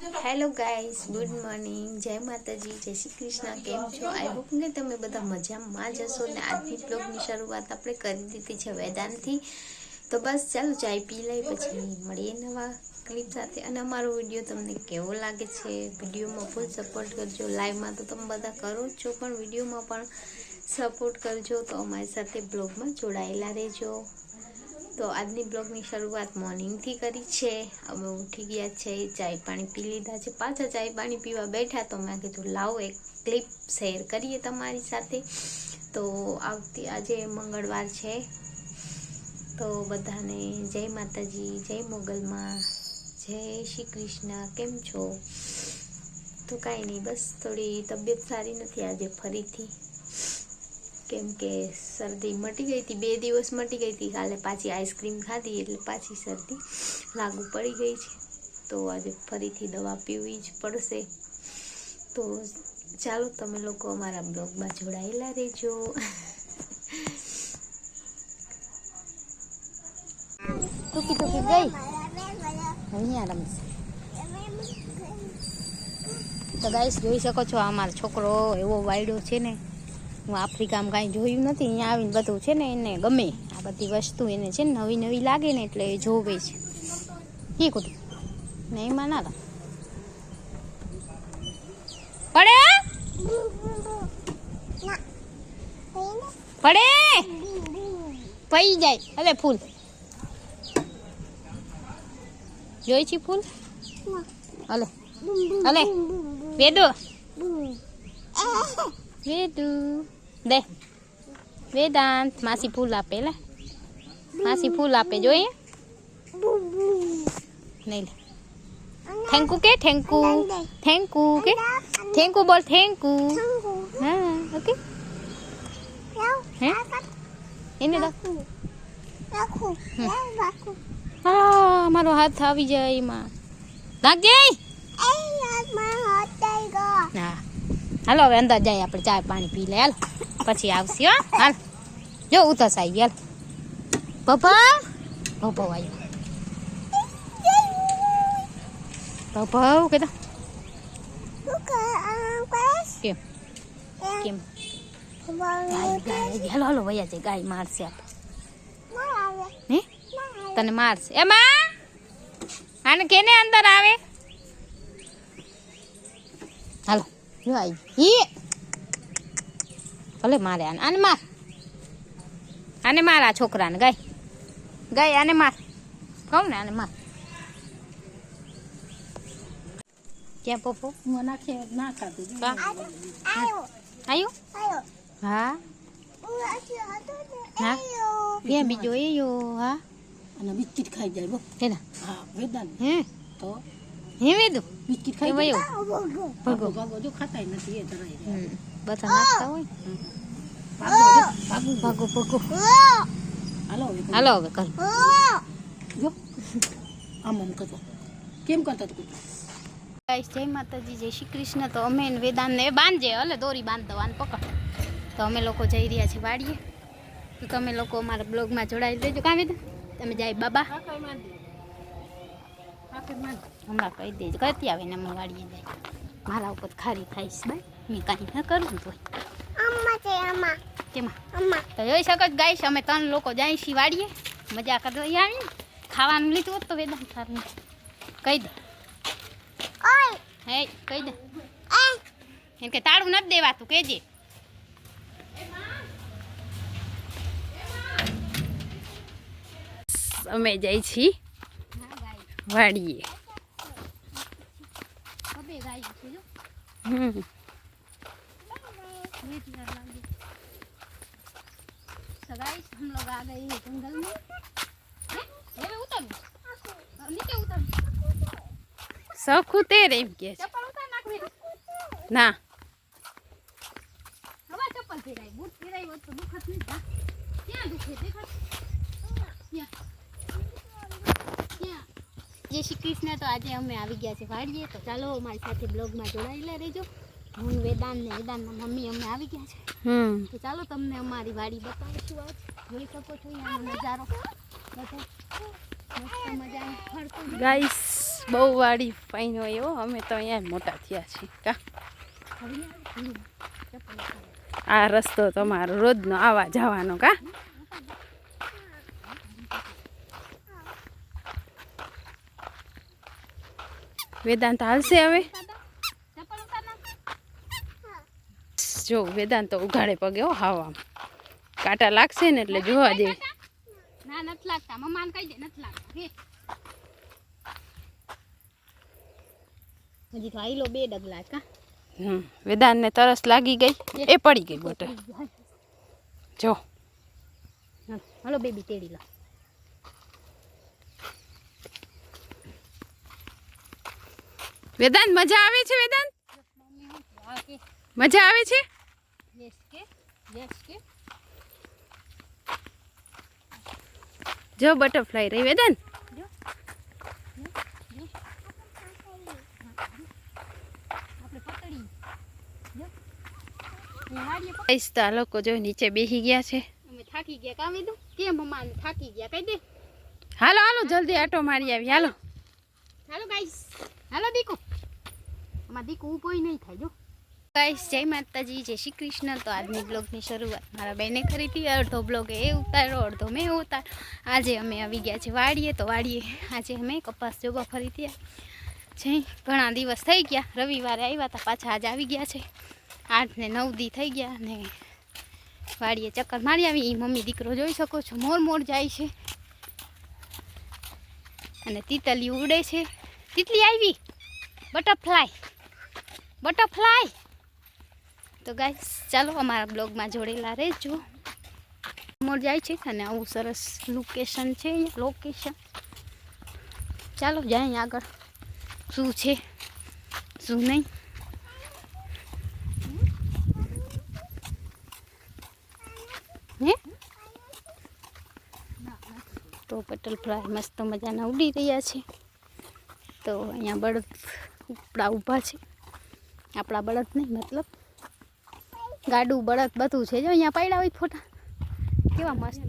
Hello guys good morning જય માતાજી, જય શ્રી કૃષ્ણ. કેમ છો? આઈ હોપ ને તમે બધા મજામાં જ હશો ને આજની બ્લોગની શરૂઆત આપણે કરી દીધી છે વેદાંતથી. તો બસ ચાલો ચાય પી લઈ પછી મળીએ નવા ક્લિપ સાથે. અને અમારો વીડિયો તમને કેવો લાગે છે? વિડીયોમાં ફૂલ સપોર્ટ કરજો. લાઈવમાં તો તમે બધા કરો જ છો, પણ વિડીયોમાં પણ સપોર્ટ કરજો. તો અમારી સાથે બ્લોગમાં જોડાયેલા રહેજો. તો આજની બ્લોગની શરૂઆત મોર્નિંગથી કરી છે. અમે ઉઠી ગયા છે, ચાય પાણી પી લીધા છે. પાછા ચાય પાણી પીવા બેઠા તો મેં કીધું, લાવો એક ક્લિપ શેર કરીએ તમારી સાથે. તો આવતી, આજે મંગળવાર છે. તો બધાને જય માતાજી, જય મોગલમાં જય શ્રી કૃષ્ણ. કેમ છો? તો કાંઈ નહીં, બસ થોડી તબિયત સારી નથી આજે, ફરીથી. કેમ કે શરદી મટી ગઈ હતી, બે દિવસ મટી ગઈ હતી, કાલે પાછી આઈસ્ક્રીમ ખાધી એટલે પાછી શરદી લાગુ પડી ગઈ છે. તો આજે ફરીથી દવા પીવી જ પડશે. તો ચાલો તમે લોકો અમારા બ્લોગમાં જોડાયેલા રહેજો. ટૂંકી ટૂંકી ગઈ? અહીંયા રમશે. તો ગાઈસ જોઈ શકો છો, આ મારો છોકરો એવો વાયડો છે ને. હું આફ્રિકામાં કાંઈ જોયું નથી, અહીંયા આવીને બધું છે ને એને ગમે. આ બધી વસ્તુ એને છે ને નવી નવી લાગે ને એટલે એ જોવે છે. એ કુટી ને એમાં ના પડે પડે! પઈ જાય. અરે ફૂલ. જોઈ છી ફૂલ? અલે હલે. વેદો. વેદુ. દે. વેદાંત માસી ફૂલ આપે લે. માસી ફૂલ આપે. જોઈએ. નહીં લે. થેન્કુ કે? થેન્કુ થેન્કુ કે? થેન્કુ બોલ. થેન્કુ હા ઓકે હે? એને હા મારો હાથ આવી જાય એમાં. લાગજે. હાલો હવે અંદર જાય આપણે. ચા પાણી પી લે. હાલ. પછી આવશે, હો. હાલ. જો ઉતસ આવી ગયા પપ્પા? પપ્પા આવ્યો. પપ્પા કે કેમ? કેમ? હલો, હાલો, વયા જાય. ગાય મારશે આપણે હે? તને મારશે. એમાં આને કેને અંદર આવે? હાલો. જો આવી ભલે મારે આને. આને માર. આને માર આ છોકરાને. ગાય. ગઈ આને માર. કહું ને આને માર. ક્યાં પપ્પો? હું નાખે ના ખાધું. કા? હા. હા. ક્યાં બીજો એયો હા. અને બિસ્કિટ ખાઈ જાય બો તેના હા વેદાન હે? તો? હે વેદુ? બિસ્કિટ ખાઈ ગયો ભાગો ભગો. જો ખાતાય નથી એ હમ. બધા નાખતા હોય? ભાગો ભાગો હાલો હવે કરો. જો. આમ આમ કરતો કેમ કરતા તું ગાઈસ જય માતાજી જય શ્રી કૃષ્ણ. તો અમે ને વેદાંતને એ બાંધજે હલે દોરી બાંધ દો આને પકડ. તો અમે લોકો જઈ રહ્યા છીએ વાડીએ. તો તમે લોકો અમારા બ્લોગમાં જોડાઈ દેજો કાં વેદા? તમે જાય બાબા. હમણાં કહી દેજો કરતી આવીને અમે વાડીએ જાય. મારા ઉપર ખારી ખાઈશ બાય. મેં કાંઈ ન કરું તો કેમાં? તો જોઈ શકો છો ગાઈશ અમે ત્રણ લોકો જાય છીએ વાડીએ. મજા કરવા આવીએ ખાવાનું લીધું હોત તો વેદાંત સારું કહી દે. હે કહી દે. એમ કે તાળું નથી દેવાતું કેજે અમે જઈ છીએ વાડીએ. હમ. तो गाइस हम लोग आ गए हैं जंगल में हैं? ये में उतर और नीचे उतर સખું તેર એમ કે છે ચપ્પલ ઉતાર નાખ મેરી ના હવે ચપ્પલ પહેરાય બૂટ પહેરાય હોત તો દુખત નહીં જા ક્યાં દુખે દેખાત ક્યાં ક્યાં જય શ્રી કૃષ્ણ તો આજે અમે આવી ગયા છે વાડીએ તો ચાલો અમારી સાથે બ્લોગમાં જોડાયેલા રહેજો હું વેદાંત ને વેદાંતના મમ્મી અમે આવી ગયા છે. હમ. તો ચાલો તમને અમારી વાડી બતાવીશું આજ. જોઈ શકો છો અહીંયાનો નજારો. મસ્ત મજાનું ફરતું ગાઈસ બહુ વાડી ફાઈન હોય એવો અમે તો અહીંયા મોટા થયા છીએ. કા? આ રસ્તો તમારો રોજનો આવા જવાનો કા? વેદાંત હાલશે હવે? જો વેદાંત તો ઉઘાડે પગે હો આમ કાંટા લાગશે ને એટલે જોવા દે. ના નથી લાગતા. મમ્માને કહી દે નથી લાગતા. હજી તો આઈલો બે ડગલા કા. હમ વેદાંતને તરસ લાગી ગઈ. એ પડી ગઈ બોટલ જો. હલો બેબી તેડી લો. વેદાંત મજા આવે છે વેદાંત? મજા આવે છે? જો બટરફ્લાય રહી વેદન તો આ લોકો જો નીચે બેસી ગયા છે. અમે થાકી ગયા કામ દઉં કેમ મમ્મા થાકી ગયા? કહી દે. હાલો હાલો જલ્દી આટો મારી આવી. Hello. Hello guys hello Diku. આમાં દીકુ કોઈ નહીં થાય જો. ગાઈસ જય માતાજી, જય શ્રી કૃષ્ણ. તો આજની બ્લોગની શરૂઆત મારા બેને કરી હતી. અડધો બ્લોગ એ ઉતાર્યો, અડધો મેં ઉતાર આજે અમે આવી ગયા છે વાડીએ. તો વાડીએ આજે અમે કપાસ જોવા ફરીથી છે ઘણા દિવસ થઈ ગયા. રવિવારે આવ્યા હતા. પાછા આજે આવી ગયા છે. આઠ ને નવ દી થઈ ગયા ને વાડીએ ચક્કર મારી આવી. એ મમ્મી દીકરો જોઈ શકો છો. મોર મોર જાય છે. અને તીતલી ઉડે છે. તીતલી આવી. બટરફ્લાય. બટરફ્લાય. તો ગાઈસ ચાલો અમારા બ્લોગમાં જોડેલા રહેજો. મોર જાય છે અને આવું સરસ લોકેશન છે લોકેશન ચાલો જાય આગળ. શું છે? શું નહીં? હે? તો બટરફ્લાય મસ્ત મજાના ઉડી રહ્યા છે. તો અહીંયા બળદ ઉપડા ઊભા છે. આપણા બળદ નહીં મતલબ ગાડું બળદ બધું છે. જો અહીંયા પડ્યા હોય ફોટા. કેવા મસ્ત.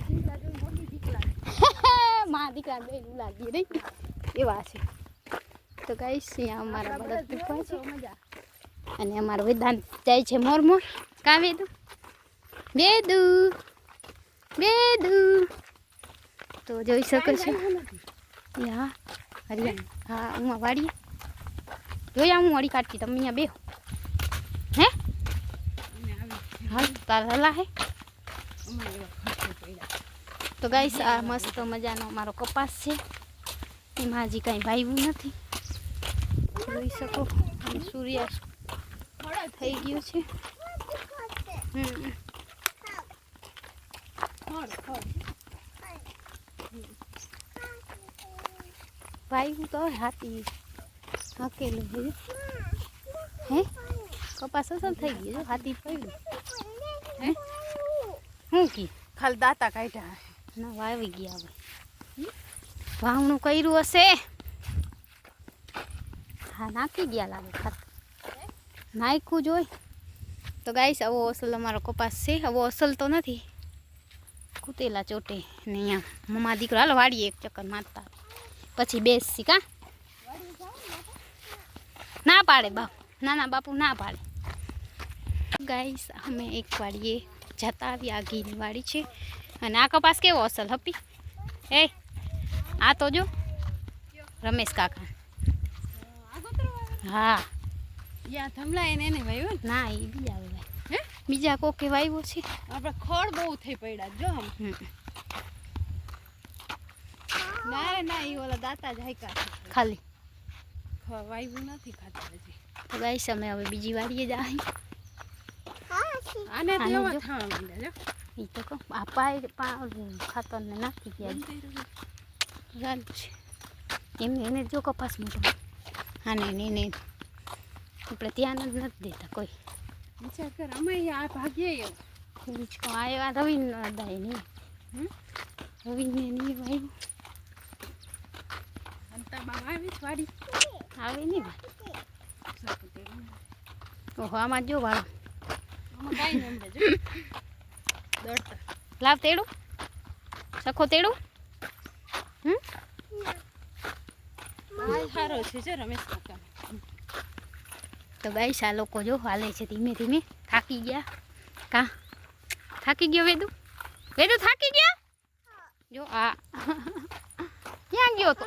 મા દીકરા બે લાગી રહી. એવા છે. તો ગાઈસ અહીંયા અમારા બળદ ઊભા છે. અને અમારું વેદાંત જાય છે મોર મોર કા વેદુ વેદુ વેદુ તો જોઈ શકો છો. હા હરિયા હા હું વાડીએ જોયા હું વળી કાઢતી. તમે અહીંયા બેહો હે હાલ તાર હલા હે? તો ગાઈસ, આ મસ્ત મજાનો મારો કપાસ છે. એમાં હજી કાંઈ ભાવ્યું નથી. જોઈ શકો સૂર્યાસ્ત થઈ ગયું છે. હમ ભાઈ તો હાથી હાકેલું હે? કપાસ અસર થઈ ગયું હાથી પડ્યું. હે? શું કી? ખાલી દાતા કાઢ્યા ના, વાવી ગયા હવે. વાવણું કર્યું હશે? હા, નાખી ગયા લાગે ખાત. નાખ્યું જોઈ તો ગાઈસ, આવો અસલ અમારો કપાસ છે. આવો અસલ તો નથી. કૂતેલા ચોટે ને અહીંયા મમ્મા દીકરો. હાલો વાડીએ એક ચક્કર મારતા. પછી બેસી, કા? ના પાડે બાપ. ના ના, બાપુ ના પાડે. ગાઈસ અમે એક વાડીએ જતા આવી આ ઘીની વાડી છે. અને આ કપાસ કેવો અસલ હપી એ આ તો જો રમેશ કાકા. હા. ના એ બી આવે હે? બીજા કોકે વાવ્યો છે? આપણે ખડ બહુ થઈ પડ્યા જો. ના ના એ ઓલા દાતા જ ખાલી. વાવ્યું નથી ખાતા હજી. તો ગાઈસ અમે હવે બીજી વાડીએ જાય આને તો આને થવા જો. એ તો કહું આ પાય પા નાખી ગયા છે. એમને એને જો કપાસ મોટો આને એને આપણે ધ્યાન જ નથી દેતા કોઈ. વિચાર કર અમે આ ભાગ્યે એવું બીજું આ રવિ દાય નહીં? રવિને નહીં વાડી? આવે નહીં ભાઈ. ઓહો આમાં જો વાળો. લાવ તેડું. સખો તેડું. હમ? સારો છે જો રમેશ કાકા. તો ગાઈસ આ લોકો જો હાલે છે ધીમે ધીમે. થાકી ગયા. કા? થાકી ગયો વેદુ? વેદુ થાકી ગયા? જો આ. ક્યાં ગયો તો?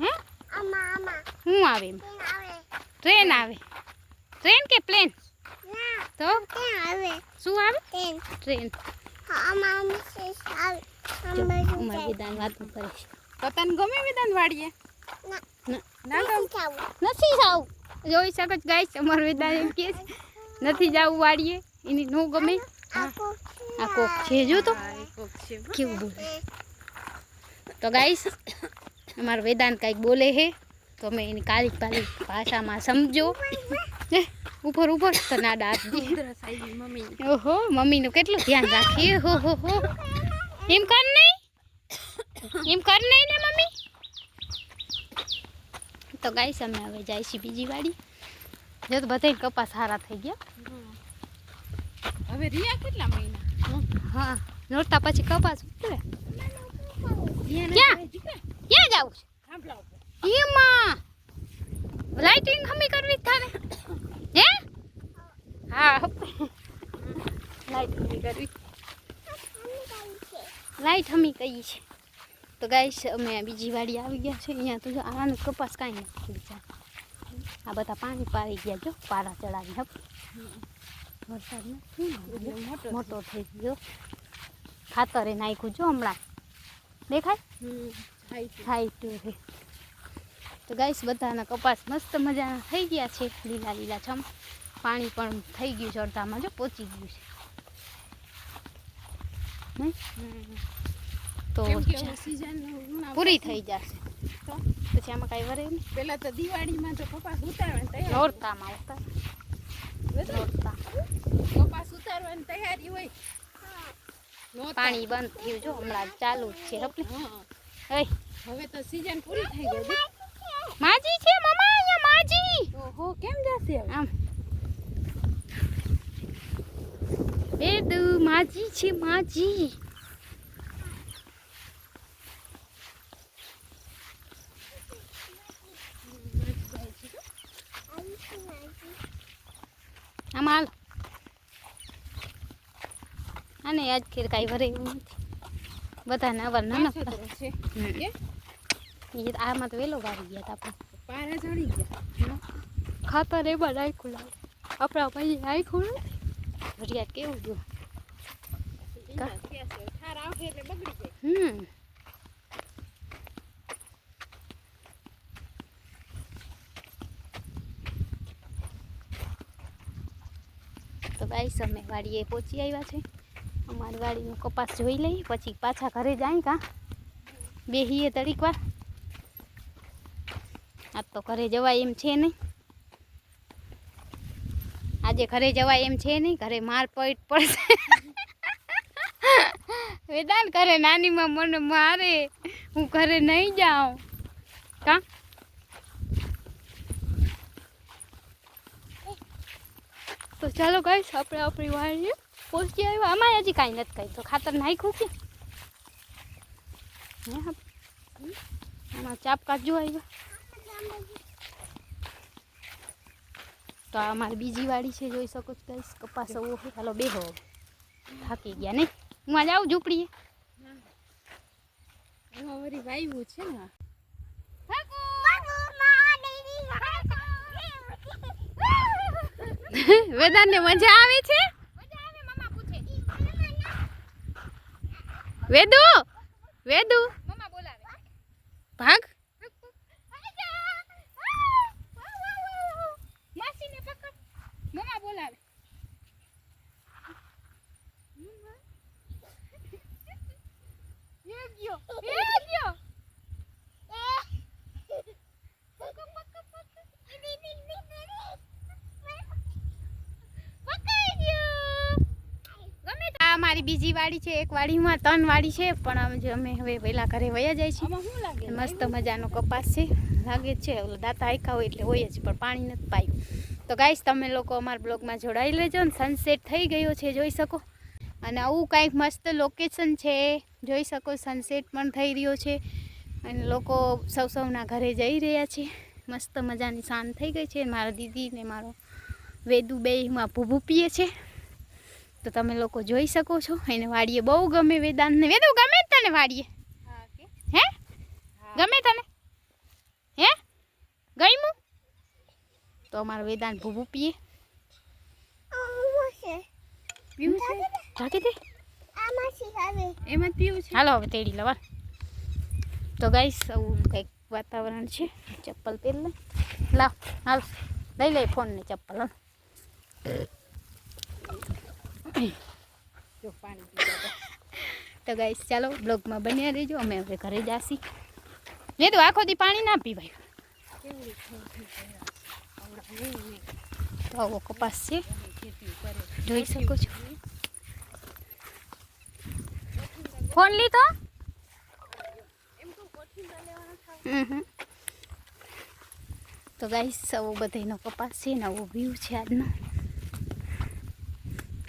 હે? હું આવે એમ? ટ્રેન આવે. ટ્રેન કે પ્લેન. તો? શું આવે? ટ્રેન જો ઉમર વિધાન વાતો કરે છે તો તને ગમે વિધાન વાડીએ? ના. ગમે? નથી જાવું. જોઈ શકો છો ગાઈસ અમાર વિધાન એમ કે છે નથી જાવું વાડીએ. એની નો ગમે. આ કોક છે. જો તો. હા, હો. કેવું બોલે? તો ગાઈસ અમારો વેદાંત કંઈક બોલે છે તો અમે એની કાલિક પાલિક ભાષામાં સમજો. હે, ઉપર ઉપર. તો ના દાંત દી. મમ્મી. ઓહો મમ્મીનું કેટલું ધ્યાન રાખીએ? હો હો હો. એમ કર નહીં? એમ કર નહીં ને મમ્મી? તો ગાઈસ અમે હવે જાય છે બીજી વાડી. જો તો બધાય કપાસ સારા થઈ ગયા. હવે રિયા કેટલા મહિના? હા નોરતા પછી કપાસ ઉતરે. ક્યાં? ક્યાં જાવું છે? એમાં. લાઇટિંગ હમી કરવી જ તારે હે? હા. લાઇટ હમી કરવી લાઈટ હમી કઈ છે. તો ગાઈશ અમે બીજી વાડી આવી ગયા છે. અહીંયા તો જો આનો કપાસ કાંઈ નથી બીજા આ બધા પાણી પાડી ગયા જો. પારા ચડાવી હપ વરસાદમાં મોટો થઈ ગયો. ખાતરે નાખ્યું જો હમણાં. દેખાય? થાય તો ગાઈસ બધાના કપાસ મસ્ત મજાના થઈ ગયા છે. લીલા લીલા છમ. પાણી પણ થઈ ગયું છે અડધામાં. જો પહોંચી ગયું છે. તો પૂરી થઈ જશે. પછી આમાં કાંઈ વરે નહીં. પેલા તો દિવાળીમાં તો કપાસ ઉતારવાની તૈયારી નોરતામાં બરાબર? નોરતા. કપાસ ઉતારવાની તૈયારી હોય. પાણી બંધ થયું જો હમણાં ચાલુ જ છે હવે તો સીઝન પૂરી થઈ ગઈ. છે. માજી છે મમ્મા અહીંયા માજી. ઓહો કેમ જશે આમ. બેદુ માજી છે માજી. આમાં હાલ. આને આજ ખેર કાંઈ ભરે એવું નથી. બધાને અવાર નાના છે. એ આમાં તો વેલો વાવી ગયા હતા આપણે. પારા ચડી ગયા. ખાતર એમાં નાખ્યું લાગે. આપણા ભાઈ નથી ફરિયાદ કેવું જાય. હમ. તો ગાઈસ અમે વાડીએ પહોંચી આવ્યા છે. અમારી વાડીનો કપાસ જોઈ લઈએ પછી પાછા ઘરે જાય કા. બેહીએ તડીક વાર. આજ તો ઘરે જવાય એમ છે નહીં. આજે ઘરે જવાય એમ છે નહીં, ઘરે માર પડ પડશે. વેદાન કરે નાનીમાં મને મારે, હું ઘરે નહીં જાઉં. કા? તો ચાલો ગાઈસ આપણે આપણી વાળીએ પહોંચી આવ્યો. આમાં હજી કાંઈ નથી કહી, તો ખાતર નાખ્યું કે. આમાં. ચાપ કાજુ આવ્યા. તો આ મારી બીજી વાડી છે જોઈ શકો છો કઈ કપાસ આવો હાલો બેહો થાકી ગયા નહીં હું આજે જાઉં ઝૂંપડીએ? છે ને. વેદાંતને મજા આવે છે? વેદુ? વેદુ? ભાગ માસીને પકડ મમ્મા બોલાવે એ ગયો. એ ગયો. મારી બીજી વાડી છે એક વાડીમાં ત્રણ વાડી છે પણ અમે જે અમે હવે વહેલા ઘરે વયા જાય છે મસ્ત મજાનો કપાસ છે. લાગે છે ઓલો દાંતા આખા હોય એટલે હોય જ પણ પાણી નથી પાયું. તો ગાઈશ તમે લોકો અમારા બ્લોગમાં જોડાઈ લેજો ને સનસેટ થઈ ગયો છે જોઈ શકો. અને આવું કાંઈક મસ્ત લોકેશન છે જોઈ શકો સનસેટ પણ થઈ રહ્યો છે. અને લોકો સૌ સૌના ઘરે જઈ રહ્યા છે. મસ્ત મજાની શાંત થઈ ગઈ છે. મારા દીદી ને મારો વેદુ બેમાં ભૂભુ પીએ છે. તો તમે લોકો જોઈ શકો છો. એને વાડીએ બહુ ગમે વેદાંતને. વેદુ ગમે જ તને વાડીએ? હે. ગમે તને? હે? ગમ્યું? તો અમારો વેદાંત ભૂભુ પીએ. પીવું છે? ઢાંકી દે એમાં પીવું છે? હાલો હવે તેડી લવા તો ગાઈસ આવું કંઈક વાતાવરણ છે. ચપ્પલ પહેરી લે લાવ હાલ. લઈ લે ફોન ને ચપ્પલ. જો પાણી તો ગાઈસ ચાલો બ્લોગમાં બન્યા રહેજો. અમે હવે ઘરે જાસી લે તો આખો દી પાણી ના પીવાય. તો આવો કપાસ છે. જોઈ શકો છો? ફોન લીધો. તો ગાઈસ આવો બધાનો કપાસ છે ને આવો વ્યૂ છે આજનો.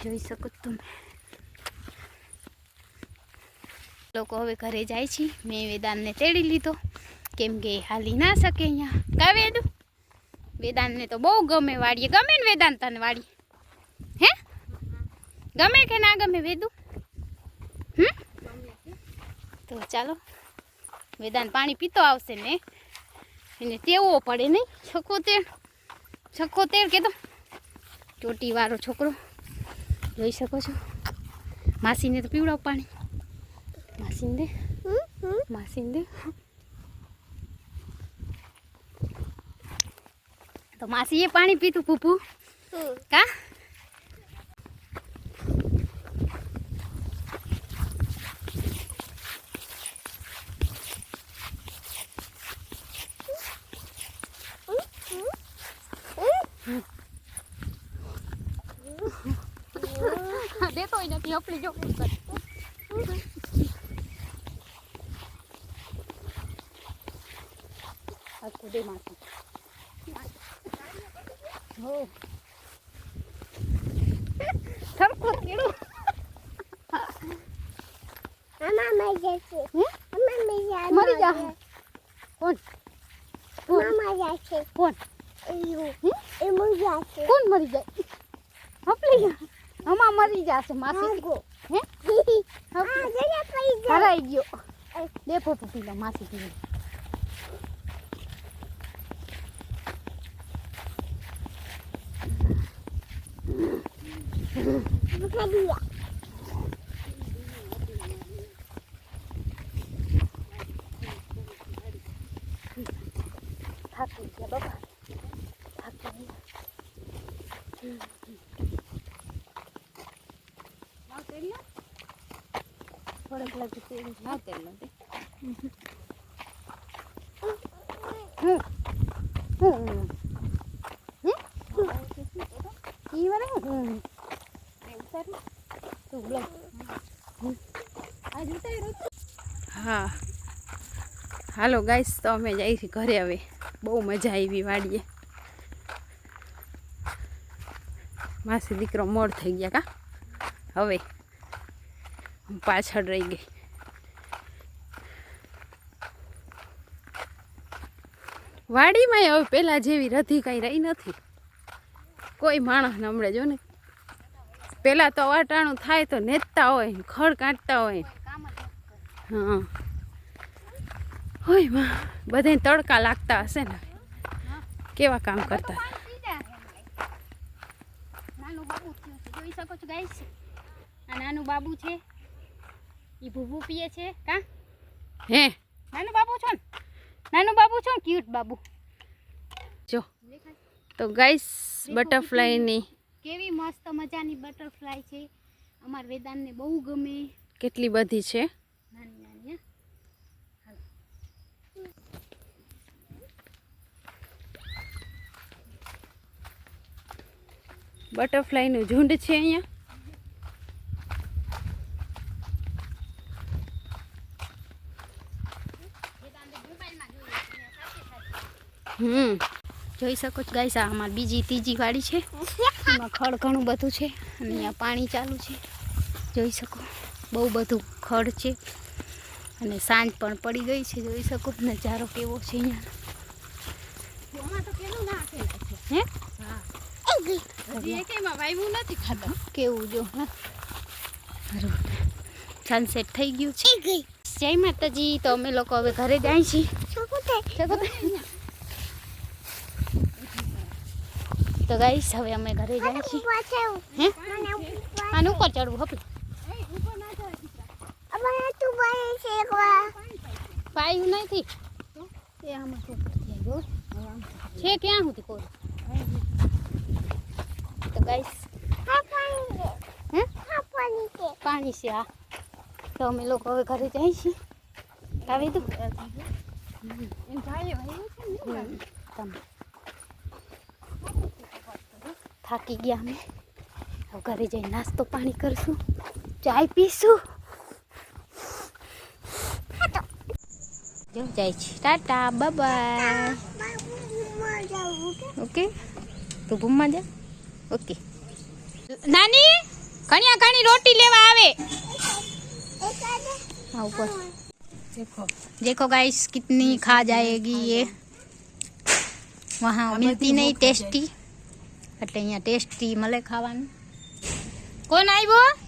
જોઈ શકો તમે. લોકો હવે ઘરે જાય છે. મેં વેદાંતને તેડી લીધો. કેમ કે હાલી ના શકે અહીંયા. કા વેદું? વેદાંતને તો બહુ ગમે વાડીએ ગમે ને વેદાંતાને તને હે? ગમે કે ના ગમે વેદુ? તો ચાલો વેદાન પાણી પીતો આવશે ને. એને તેવો પડે નહીં. છકોતેર છકોતેર કે તો ચોટીવાળો છોકરો. જોઈ શકો છો. માસીને તો પીવડાવ પાણી. માસીને દે. માસીને દે. તો માસીએ પાણી પીતું ફૂફું. કા? દેતો હોય નથી આપણી જો આખું દે માથું. હો. સરખું કેળું. મરી જા કોણ? કોણ? કોણ? કોણ મરી જાય? હપલી હમા મરી જશે માસી હે હરાઈ ગયો દે પોપુ પી લો માસી પી લો ગયા થોડોક લાગે તેલ ના તેલ નથી હું હું હાલો ગાઈસ તો અમે જઈ છીએ ઘરે હવે બહુ મજા આવી વાડીએ માસી દીકરો મોડ થઈ ગયા કા હવે પાછળ રહી ગઈ. વાડીમાં હવે પેલા જેવી રધી કાંઈ રહી નથી. કોઈ માણસ નમળે જો ને પેલા તો વાટાણું થાય તો નેતતા હોય ખડ કાઢતા હોય હા. હોયમાં બધાય તડકા લાગતા હશે ને. કેવા કામ કરતા? નાનું બાબુ છે. એ ભૂભુ પીએ છે કા? હે? નાનું બાબુ છો ને? નાનું બાબુ છો ને? ક્યુટ બાબુ. જો. તો ગાઈસ બટરફ્લાયની કેવી મસ્ત મજાની બટરફ્લાય છે. અમાર વેદાંતને બહુ ગમે. કેટલી બધી છે. નાની નાની. બટરફ્લાયનું ઝુંડ છે અહીંયા હમ જોઈ શકો છો. ગાઈસ આ અમારી બીજી ત્રીજી વાડી છે. એમાં ખડ ઘણું બધું છે અને અહીંયા પાણી ચાલુ છે. જોઈ શકો. બહુ બધું ખડ છે. અને સાંજ પણ પડી ગઈ છે. જોઈ શકો. નજારો કેવો છે અહીંયા. કેવું જો સનસેટ થઈ ગયું છે. જય માતાજી. તો અમે લોકો હવે ઘરે જાય છીએ તો ગાઈસ હવે અમે ઘરે જાય છીએ હે? આનું ઉપર ચડવું હપી પાયું નથી. છે ક્યાં સુધી કોઈ? તો ગાઈસ હે પાણી છે. આ તો અમે લોકો હવે ઘરે જાય આવી દઉં તમે. થાકી ગયા અમે હવે ઘરે જઈ નાસ્તો પાણી કરશું ચાય પીશું જો જાય છે ટાટા બાય ઓકે તું ભૂમમાં જા ઓકે નાની કણિયા કણી રોટી લેવા આવે हाँ ऊपर દેખો देखो गाइस कितनी खा जाएगी ये वहाँ मिलती नहीं टेस्टी એટલે અહીંયા ટેસ્ટી મળે ખાવાનું. કોણ આવ્યો?